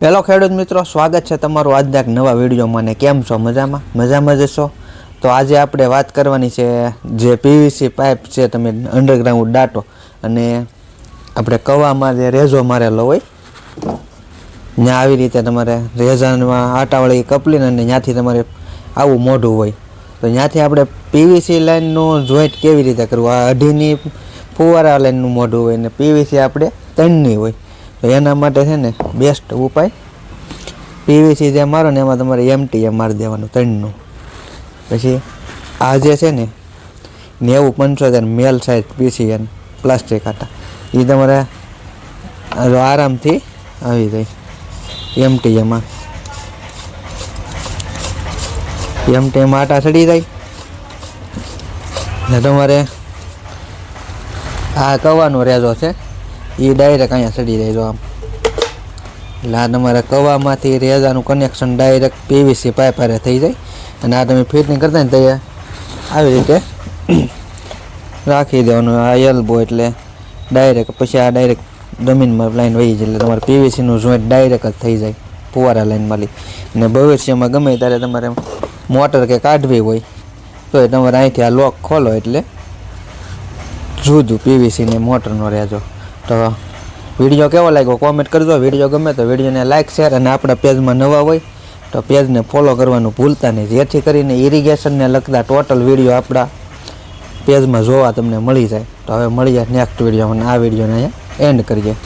Hello ખેડૂત મિત્રો, સ્વાગત છે તમારું આજના એક નવા વિડીયોમાં ને કેમ છો? મજામાં? મજામાં જશો તો આજે આપણે વાત કરવાની છે જે પીવીસી પાઇપ છે, તમે અંડરગ્રાઉન્ડ ડાટો અને આપણે કવામાં જે રેઝો મારેલો હોય, ત્યાં આવી રીતે તમારે રેઝામાં આટાવાળી કપલીને અને ત્યાંથી તમારે આવું મોઢું હોય. તો ત્યાંથી આપણે પીવીસી લાઇનનું જોઈન્ટ કેવી રીતે કરવું? આ અઢીની ફુવારા લાઇનનું મોઢું હોય ને પીવીસી આપણે ત્રણની હોય. તો એના માટે છે ને બેસ્ટ ઉપાય પીવીસી જે મારો ને એમાં તમારે એમટી મારી દેવાનું ત્રણનું. પછી આ જે છે ને નેવું પંચોતેર મેલ સાઇઝ પીસીએન પ્લાસ્ટિક આટા એ તમારે આરામથી આવી જાય એમટી એમાં એમટી એમાં આટા ચડી જાય. ને તમારે આ કવાનો રેજો છે. એ ડાયરેક્ટ અહીંયા ચડી જો આમ. એટલે આ તમારે કવામાંથી રેજાનું કનેક્શન ડાયરેક્ટ પીવીસી પાઇપ હારે થઈ જાય. અને આ તમે ફિટિંગ કરતા ને તૈયાર, આવી રીતે રાખી દેવાનું. આ એલ્બો એટલે ડાયરેક્ટ પછી આ ડાયરેક્ટ જમીનમાં લાઈન વહી જાય એટલે તમારે પીવીસીનું જોઈન્ટ ડાયરેક્ટ જ થઈ જાય, ફુવારા લાઈનમાં લઈ અને ભવિષ્યમાં ગમે ત્યારે તમારે મોટર કે કાઢવી હોય તો તમારે અહીંથી આ લોક ખોલો એટલે જુદું પીવીસીને મોટરનો રહેજો તો વીડિયો કેવો લાગ્યો? કોમેન્ટ કરજો વીડિયો ગમે તો વિડીયોને લાઇક શેર અને આપણા પેજમાં નવા હોય તો પેજને ફોલો કરવાનું ભૂલતા નહીં. જેથી કરીને ઇરિગેશનને લગતા ટોટલ વીડિયો આપણા પેજમાં જોવા તમને મળી જાય. તો હવે મળી જાય નેક્સ્ટ વિડીયોમાં. અને આ વિડીયોને અહીંયા એન્ડ કરીએ.